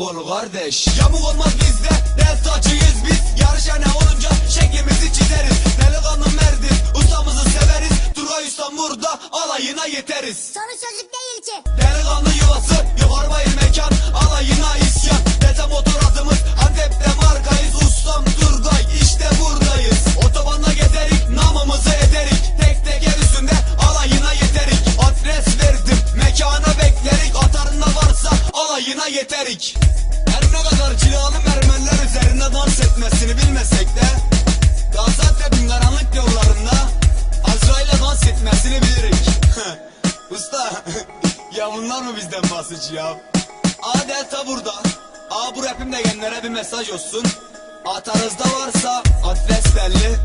ol kardeş. Yamuk olmaz bizde. Deltacıyız biz. Yarışane olunca şeklimizi çizeriz. Delikanlı merdiz. Ustamızı severiz. Turgay Usta burada Alayına yeteriz. Sonu sözlük değil ki. Delikanlı yuvası yeterik Her ne kadar cilalı mermerler üzerinde dans etmesini bilmesek de Gaziantep'in karanlık yollarında Azrail'le dans etmesini bilirik Usta ya bunlar mı bizden bahsedici ya? A Delta burada. A bu rapim de genlere bir mesaj olsun. Atarızda varsa adres belli.